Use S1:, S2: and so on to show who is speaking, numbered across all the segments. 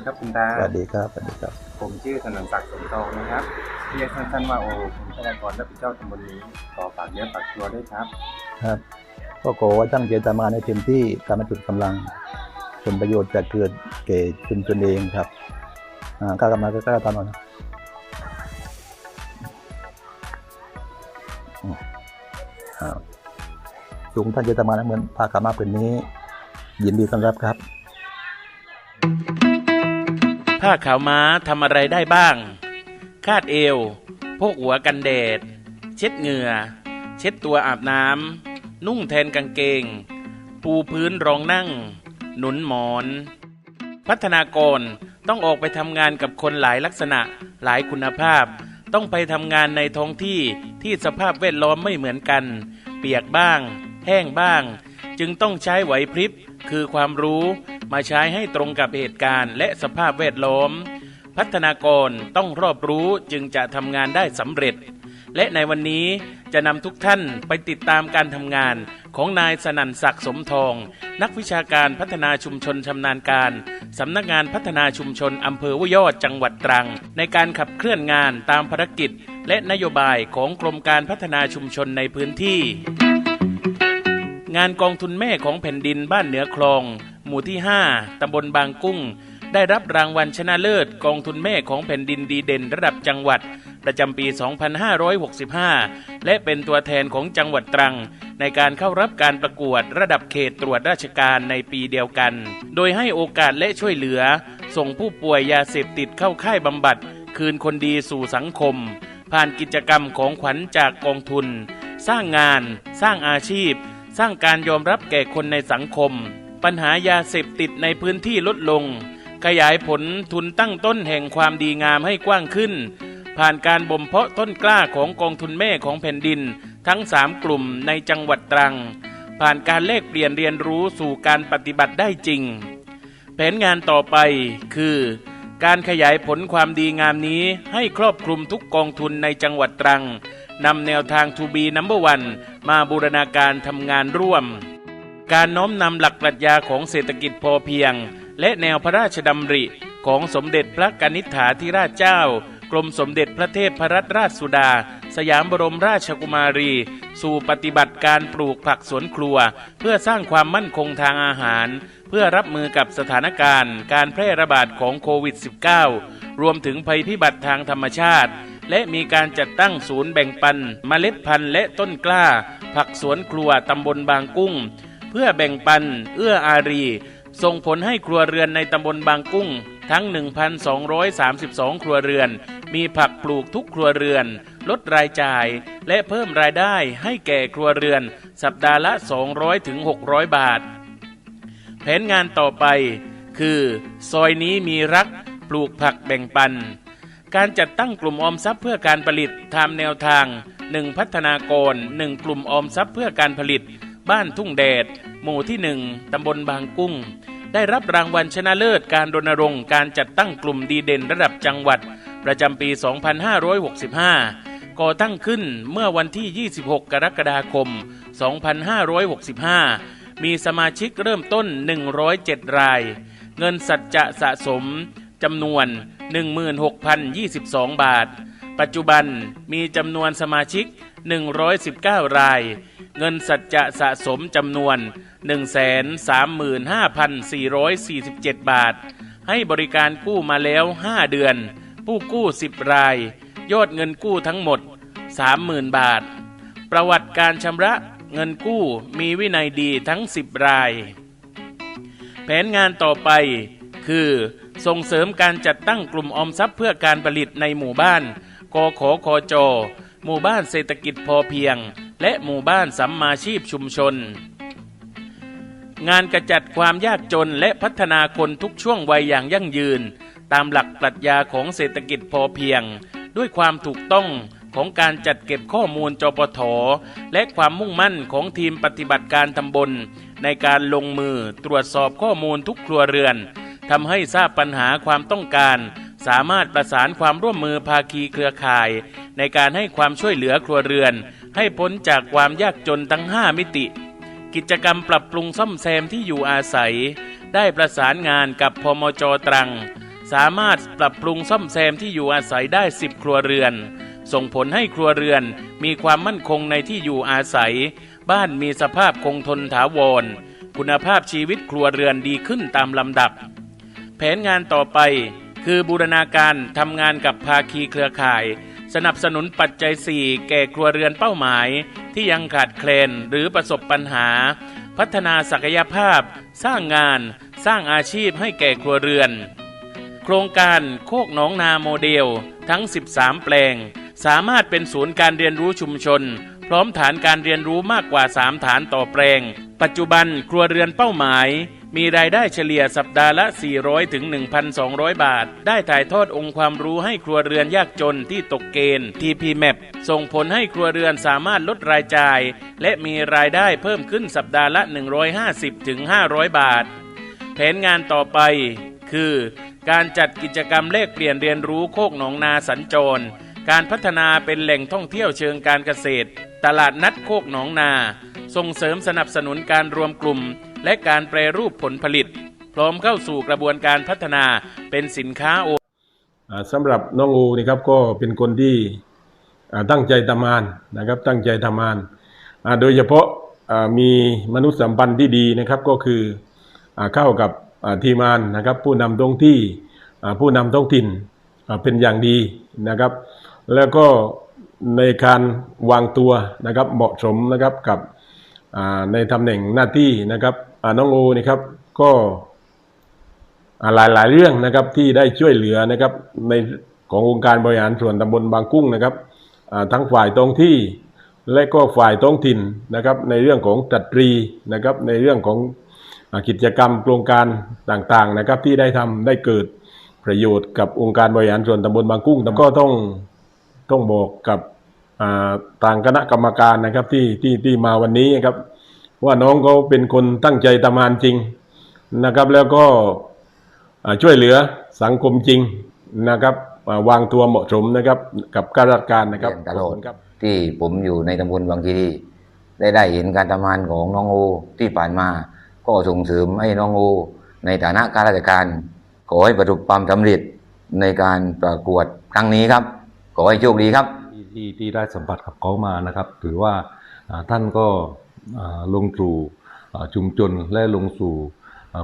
S1: สวัสดีครับคุณตา
S2: สวัสดีครับ สวัสดีครับ
S1: ผมชื่อถนนศักดิ์สมทองนะครับ เรียกสั้นๆว่าโอผมธนากรรับผิดชอบตำบลนี้ขอฝากเนื้อฝากตัวด้วยครับ
S2: ครับ ก็ขอว่าตั้งใจทำงานในเต็มที่การมาจุดกำลัง ผลประโยชน์จะเกิดแก่ชุมชนเองครับ อ่ากล้ากำลังก็กล้าตามหน่อยนะอืมครับสูงท่านจะทำงานเหมือนภาคามาเป็นนี้ ยินดีต้อนรับครับ
S3: ผ้าขาวม้าทำอะไรได้บ้าง คาดเอว พกหัวกันแดด เช็ดเหงื่อ เช็ดตัวอาบน้ำ นุ่งแทนกางเกง ปูพื้นรองนั่ง หนุนหมอน พัฒนากรต้องออกไปทำงานกับคนหลายลักษณะหลายคุณภาพ ต้องไปทำงานในท้องที่ที่สภาพแวดล้อมไม่เหมือนกัน เปียกบ้าง แห้งบ้าง จึงต้องใช้ไหวพริบคือความรู้ มาใช้ให้ตรงกับเหตุการณ์และสภาพแวดล้อม พัฒนากรต้องรอบรู้จึงจะทำงานได้สำเร็จ และในวันนี้จะนำทุกท่านไปติดตามการทำงานของนายสนันศักดิ์สมทอง นักวิชาการพัฒนาชุมชนชำนาญการสำนักงานพัฒนาชุมชนอำเภอวยอดจังหวัดตรัง ในการขับเคลื่อนงานตามภารกิจ และนโยบายของกรมการพัฒนาชุมชนในพื้นที่ งานกองทุนแม่ของแผ่นดินบ้านเหนือคลอง หมู่ที่ 5 ตำบลบางกุ้ง ได้รับรางวัลชนะเลิศกองทุนแม่ของแผ่นดินดีเด่นระดับจังหวัด ประจำปี 2565 และเป็นตัวแทนของจังหวัดตรัง ในการเข้ารับการประกวดระดับเขตตรวจราชการในปีเดียวกัน โดยให้โอกาสและช่วยเหลือ ส่งผู้ป่วยยาเสพติดเข้าค่ายบำบัด คืนคนดีสู่สังคม ผ่านกิจกรรมของขวัญจากกองทุน สร้างงาน สร้างอาชีพ สร้างการยอมรับแก่คนในสังคม ปัญหายาเสพติดในพื้นที่ลดลง ขยายผลทุนตั้งต้นแห่งความดีงามให้กว้างขึ้น ผ่านการบ่มเพาะต้นกล้าของกองทุนแม่ของแผ่นดิน ทั้งสามกลุ่มในจังหวัดตรัง ผ่านการแลกเปลี่ยนเรียนรู้สู่การปฏิบัติได้จริง แผนงานต่อไปคือ การขยายผลความดีงามนี้ให้ครอบคลุมทุกกองทุนในจังหวัดตรังนำแนวทาง To be number one มาบูรณาการทำงานร่วม การน้อมนำหลักปรัชญาของเศรษฐกิจพอเพียง และแนวพระราชดำริของสมเด็จพระกนิษฐาธิราชเจ้า กรมสมเด็จพระเทพพรัตนราชสุดา สยามบรมราชกุมารี สู่ปฏิบัติการปลูกผักสวนครัว เพื่อสร้างความมั่นคงทางอาหาร เพื่อรับมือกับสถานการณ์ การแพร่ระบาดของโควิด -19 รวมถึงภัยพิบัติทางธรรมชาติและมีการจัดตั้งศูนย์แบ่งปันเมล็ดพันธุ์และต้นกล้า ผักสวนครัวตำบลบางกุ้ง เพื่อแบ่งปัน เอื้ออารี ส่งผลให้ครัวเรือนในตำบลบางกุ้ง ทั้ง 1,232 ครัวเรือน มีผักปลูกทุกครัวเรือน ลดรายจ่าย และเพิ่มรายได้ให้แก่ครัวเรือน สัปดาห์ละ 200ถึง600 บาท แผนงานต่อไป คือ ซอยนี้มีรักปลูกผักแบ่งปัน การจัดตั้งกลุ่มออมทรัพย์เพื่อการผลิตตามแนวทาง 1 พัฒนากร 1 กลุ่มออมทรัพย์เพื่อการผลิต บ้านทุ่งแดด หมู่ที่1ตำบลบางกุ้ง ได้รับรางวัลชนะเลิศการรณรงค์การจัดตั้งกลุ่มดีเด่นระดับจังหวัด ประจำปี 2565 ก่อตั้งขึ้นเมื่อวันที่ 26 กรกฎาคม 2565 มีสมาชิกเริ่มต้น 107 ราย เงินสัจจะสะสมจำนวน 16,022 บาท ปัจจุบันมีจำนวนสมาชิก 119 ราย เงินสัจจะสะสมจำนวน 135,447 บาท ให้บริการกู้มาแล้ว 5 เดือน ผู้กู้ 10 ราย ยอดเงินกู้ทั้งหมด 30,000 บาท ประวัติการชำระเงินกู้มีวินัยดีทั้ง 10 ราย แผนงานต่อไปคือ ส่งเสริมการจัดตั้งกลุ่มออมทรัพย์เพื่อการผลิตในหมู่บ้าน กขคจ หมู่บ้านเศรษฐกิจพอเพียง และหมู่บ้านสัมมาชีพชุมชน งานกระจัดความยากจนและพัฒนาคนทุกช่วงวัยอย่างยั่งยืน ตามหลักปรัชญาของเศรษฐกิจพอเพียง ด้วยความถูกต้องของการจัดเก็บข้อมูลจปทและความมุ่งมั่นของทีมปฏิบัติการตำบล ในการลงมือตรวจสอบข้อมูลทุกครัวเรือนทำให้ทราบปัญหาความต้องการ สามารถประสานความร่วมมือภาคีเครือข่าย ในการให้ความช่วยเหลือครัวเรือน ให้พ้นจากความยากจนทั้ง 5 มิติ กิจกรรมปรับปรุงซ่อมแซมที่อยู่อาศัย ได้ประสานงานกับพมจตรัง สามารถปรับปรุงซ่อมแซมที่อยู่อาศัยได้ 10 ครัวเรือน ส่งผลให้ครัวเรือนมีความมั่นคงในที่อยู่อาศัย บ้านมีสภาพคงทนถาวร คุณภาพชีวิตครัวเรือนดีขึ้นตามลำดับ แผนงานต่อไปคือบูรณาการทำงานกับภาคีเครือข่าย สนับสนุนปัจจัย 4 แก่ครัวเรือนเป้าหมาย ที่ยังขาดแคลนหรือประสบปัญหา พัฒนาศักยภาพ สร้างงาน สร้างอาชีพให้แก่ครัวเรือน โครงการโคกหนองนาโมเดล ทั้ง 13 แปลง สามารถเป็นศูนย์การเรียนรู้ชุมชน พร้อมฐานการเรียนรู้มากกว่า 3 ฐานต่อแปลง ปัจจุบันครัวเรือนเป้าหมาย มีรายได้เฉลี่ยสัปดาห์ละ 400 ถึง 1,200 บาท ได้ถ่ายทอดองค์ความรู้ให้ครัวเรือนยากจนที่ตกเกณฑ์ TPMAP ส่งผลให้ครัวเรือนสามารถลดรายจ่าย และมีรายได้เพิ่มขึ้นสัปดาห์ละ 150 ถึง 500 บาท แผนงานต่อไป คือ การจัดกิจกรรมแลกเปลี่ยนเรียนรู้โคกหนองนาสัญจร การพัฒนาเป็นแหล่งท่องเที่ยวเชิงการเกษตร ตลาดนัดโคกหนองนา ส่งเสริมสนับสนุนการรวมกลุ่ม และการแปรรูปผลผลิต พร้อมเข้าสู่กระบวนการพัฒนาเป็นสินค้าโอ
S4: สำหรับน้องอูนี่ครับก็เป็นคนที่ตั้งใจทำงานนะครับตั้งใจทำงาน โดยเฉพาะมีมนุษยสัมพันธ์ที่ดีนะครับก็คือเข้ากับทีมงานนะครับ ผู้นำท้องที่ผู้นำท้องถิ่นเป็นอย่างดีนะครับ แล้วก็ในการวางตัวนะครับเหมาะสมนะครับกับในตำแหน่งหน้าที่นะครับ น้องโอนี่ครับก็หลายหลายเรื่องนะครับที่ได้ช่วยเหลือนะครับในขององค์การบริหารส่วนตำบลบางกุ้งนะครับทั้งฝ่ายท้องที่และก็ฝ่ายท้องถิ่นนะครับในเรื่องของตรัตรีนะครับในเรื่องของกิจกรรมโครงการต่างๆนะครับที่ได้ทำได้เกิดประโยชน์กับองค์การบริหารส่วนตำบลบางกุ้งแต่ก็ต้องต้องบอกกับอ่าทางคณะกรรมการนะครับที่ที่ที่มาวันนี้นะครับ ว่าน้องเขาเป็นคนตั้งใจทำงานจริงนะครับ แล้วก็อ่าช่วยเหลือสังคมจริงนะครับอ่าวางตัวเหมาะสมนะครับ กับข้าราชการนะครับ
S5: เรียนตลอด
S4: ขบคุณครับ
S5: ที่ผมอยู่ในตำบลบางคีรีได้ได้เห็นการทำงานของน้องโอที่ผ่านมา ก็ส่งเสริมให้น้องโอ ในฐานะข้าราชการ ขอให้ประสบความสำเร็จในการประกวดครั้งนี้ครับ ขอให้โชคดีครับ
S6: ที่ที่ที่ได้สัมผัสกับเขามานะครับ ถือว่าอ่าท่านก็อ่า ลงสู่ชุมชนและลงสู่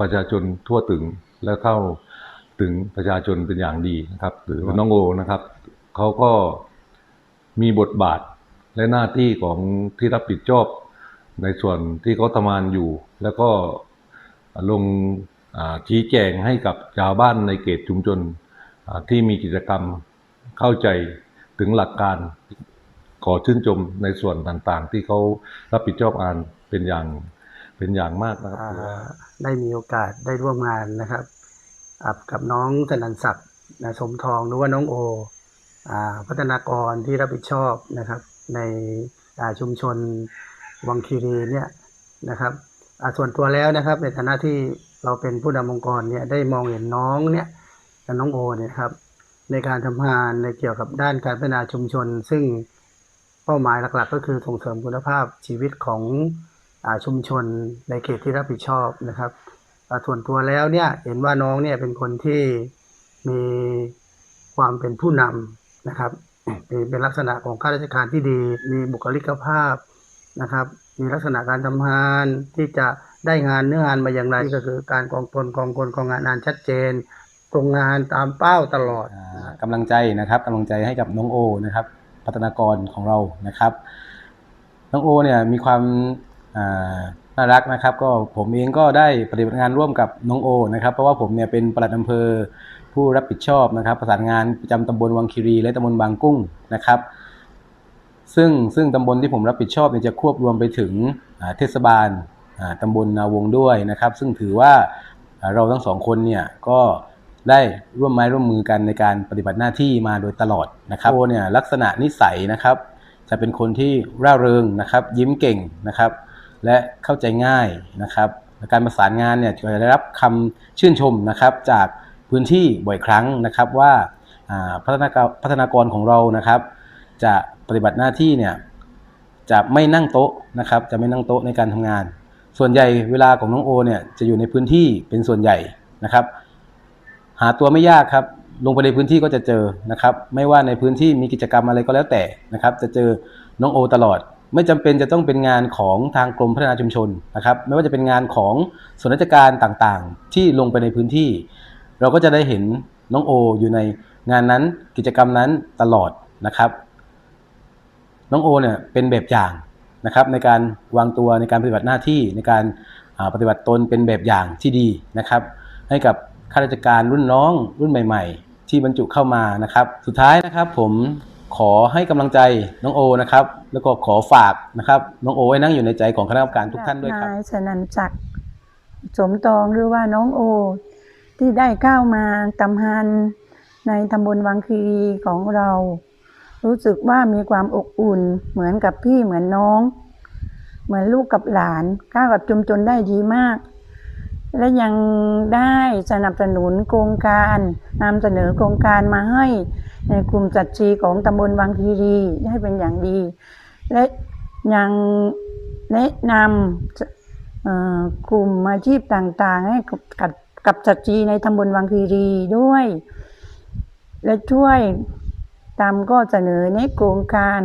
S6: ประชาชนทั่วถึงและเข้าถึงประชาชนเป็นอย่างดีนะครับหรือน้องโอนะครับเขาก็มีบทบาทและหน้าที่ของที่รับผิดชอบในส่วนที่เขาทำงานอยู่ แล้วก็ลงชี้แจงให้กับชาวบ้านในเขตชุมชนที่มีกิจกรรมเข้าใจถึงหลักการ ขอชื่นชมในส่วนต่างๆ ที่เขารับผิดชอบงานเป็นอย่างเป็นอย่างมากนะครับ
S7: ได้มีโอกาสได้ร่วมงานนะครับอ่ากับน้องธนันศักดิ์นะสมทองหรือว่าน้องโอพัฒนากรที่รับผิดชอบนะครับ ในชุมชนวังคีรีเนี่ยนะครับส่วนตัวแล้วนะครับ ในฐานะที่เราเป็นผู้นำองค์กรเนี่ยได้มองเห็นน้องเนี่ยกับน้องโอเนี่ยครับในการทำงานในเกี่ยวกับด้านการพัฒนาชุมชน ซึ่ง เป้าหมายหลักๆ ก็คือส่งเสริมคุณภาพชีวิตของอชุมชนในเขตที่รับผิดชอบนะครับส่วนตัวแล้วเนี่ยเห็นว่าน้องเนี่ยเป็นคนที่มีความเป็นผู้นำนะครับมีเป็นลักษณะของข้าราชการที่ดี มีบุคลิกภาพนะครับ มีลักษณะการทำงานที่จะได้งานเนื้องานมาอย่างไรก็คือการกองตนกองคนกองงานงานชัดเจน ตรงงานตามเป้าตลอด
S8: อ่ากำลังใจนะครับกำลังใจให้กับน้องโอนะครับ พัฒนากรของเรานะครับน้องโอเนี่ยมีความน่ารักนะครับ ก็ผมเองก็ได้ปฏิบัติงานร่วมกับน้องโอนะครับ เพราะว่าผมเนี่ยเป็นปลัดอำเภอผู้รับผิดชอบนะครับ ประสานงานประจำตำบลวังคีรี และตำบลบางกุ้งนะครับ ซึ่งซึ่งตำบลที่ผมรับผิดชอบเนี่ยจะควบรวมไปถึงเทศบาลตำบลนาวงด้วยนะครับ ซึ่งถือว่าเราทั้งสองคนเนี่ยก็ ได้ร่วมไม้ร่วมมือกันในการปฏิบัติหน้าที่มาโดยตลอดนะครับโอเนี่ยลักษณะนิสัยนะครับ จะเป็นคนที่ร่าเริงนะครับ ยิ้มเก่งนะครับ และเข้าใจง่ายนะครับการประสานงานเนี่ยจะได้รับคำชื่นชมนะครับจากพื้นที่บ่อยครั้งนะครับว่าพัฒนากรพัฒนากรของเรานะครับ จะปฏิบัติหน้าที่เนี่ยจะไม่นั่งโต๊ะนะครับ จะไม่นั่งโต๊ะในการทำงาน ส่วนใหญ่เวลาของน้องโอเนี่ยจะอยู่ในพื้นที่เป็นส่วนใหญ่นะครับ หาตัวไม่ยากครับ ลงไปในพื้นที่ก็จะเจอนะครับ ไม่ว่าในพื้นที่มีกิจกรรมอะไรก็แล้วแต่นะครับ จะเจอน้องโอตลอด ไม่จำเป็นจะต้องเป็นงานของทางกรมพัฒนาชุมชนนะครับ ไม่ว่าจะเป็นงานของส่วนราชการต่างๆ ที่ลงไปในพื้นที่ เราก็จะได้เห็นน้องโออยู่ในงานนั้นกิจกรรมนั้นตลอดนะครับ น้องโอเนี่ยเป็นแบบอย่างนะครับ ในการวางตัวในการปฏิบัติหน้าที่ในการปฏิบัติตนเป็นแบบอย่างที่ดีนะครับ ให้กับ ข้าราชการรุ่นน้องรุ่นใหม่ ๆ ที่บรรจุเข้ามานะครับ สุดท้ายนะครับผมขอให้กำลังใจน้องโอนะครับ แล้วก็ขอฝากนะครับน้องโอไว้นั่งอยู่ในใจของคณะกรรมการทุกท่านด้วยครับ
S9: นายสนันจักรสมตองหรือว่าน้องโอ ที่ได้ก้าวมาตำฮันในตำบลวังคีรีของเรา รู้สึกว่ามีความอบอุ่นเหมือนกับพี่เหมือนน้อง เหมือนลูกกับหลานก้าวกับจุมจนได้ดีมาก และยังได้สนับสนุนโครงการนำเสนอโครงการมาให้ในกลุ่มจัดชีของตำบลวังคีรีได้เป็นอย่างดี และยังแนะนำกลุ่มอาชีพต่างๆ ให้กับกับจัดจีในตำบลวังคีรีด้วย และช่วยตามก็เสนอในโครงการ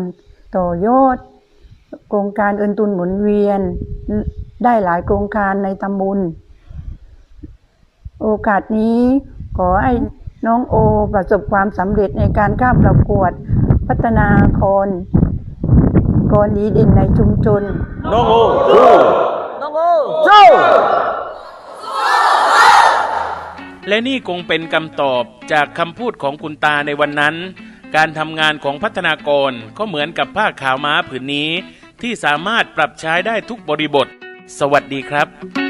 S9: ต่อยอดโครงการเอินตุนหมุนเวียนได้หลายโครงการในตำบล โอกาสนี้ขอให้น้องโอประสบความสำเร็จในการก้าวประกวด พัฒนาคนกรดีเด่นในชุมชน
S3: และนี่คงเป็นคำตอบจากคำพูดของคุณตาในวันนั้น การทำงานของพัฒนากรก็เหมือนกับผ้าขาวม้าผืนนี้ ที่สามารถปรับใช้ได้ทุกบริบท สวัสดีครับ